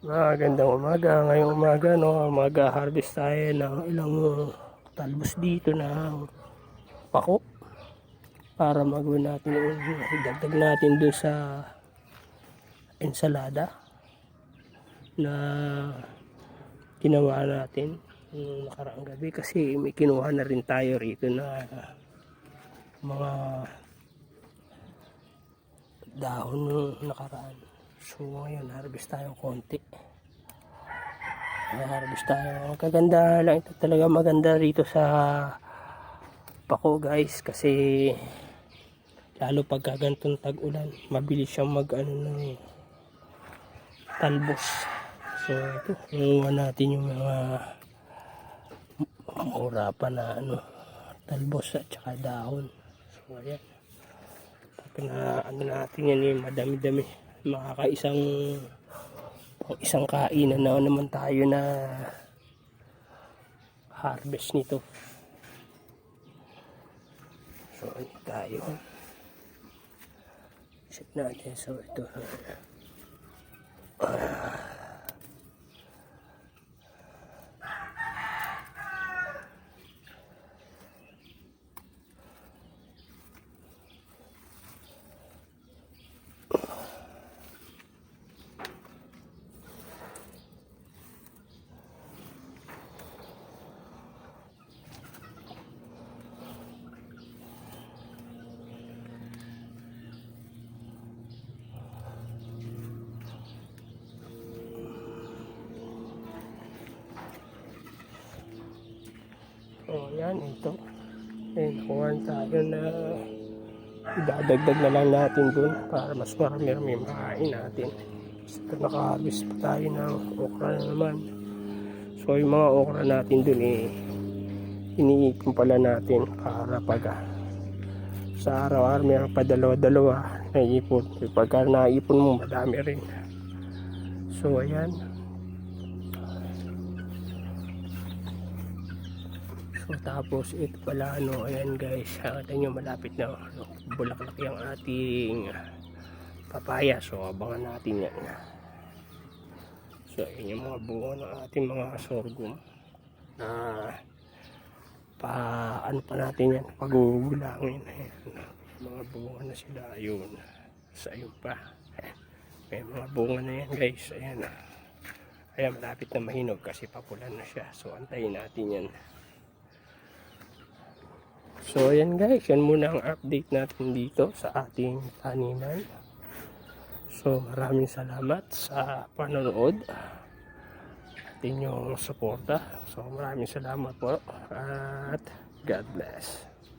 Magandang umaga. Ngayong umaga, no, mag-harvest tayo ng ilang talbos dito ng pako para magawin natin yung idagdag natin doon sa ensalada na ginawa natin yung nakaraang gabi kasi may kinuha na rin tayo rito na mga dahon nung nakaraan. So ngayon, harvest tayo konti. Harvest tayo. Ang kaganda lang ito talaga maganda rito sa pako guys kasi lalo pagka ganitong tag-ulan mabilis siyang mag ano ng talbos. So ito, inuwan natin yung mga mura pa na ano talbos at saka dahon. So ayan pag na ano natin yan yung madami-dami makakaisang pang isang kainan na naman tayo na harvest nito. So ano tayo. Set natin. So ito Oh, yan, ito. Ayun, nakuha tayo na idadagdag na lang natin dun para mas marami-rami makain natin. Ito naka-harvest pa tayo ng okra na naman. So, yung mga okra natin dun eh, iniipon pala natin para pag ah, sa araw-araw meron pa dalawa-dalawa na ipon. Pagka naipon mo, madami rin. So, ayan. Tapos ito pala ano, ayan guys, nakita nyo malapit na bulaklak yung ating papaya. So, abangan natin yan. So, ayan yung mga bunga ng ating mga sorghum na pa ano pa natin yan, pagugulangin. Mga bunga na sila, ayun. So, ayun pa. May mga bunga na yan guys, ayan. Ayan, malapit na mahinog kasi papulan na siya. So, antayin natin yan. So ayan guys, yan muna ang update natin dito sa ating taniman. So maraming salamat sa panonood at inyong suporta. So maraming salamat po at God bless.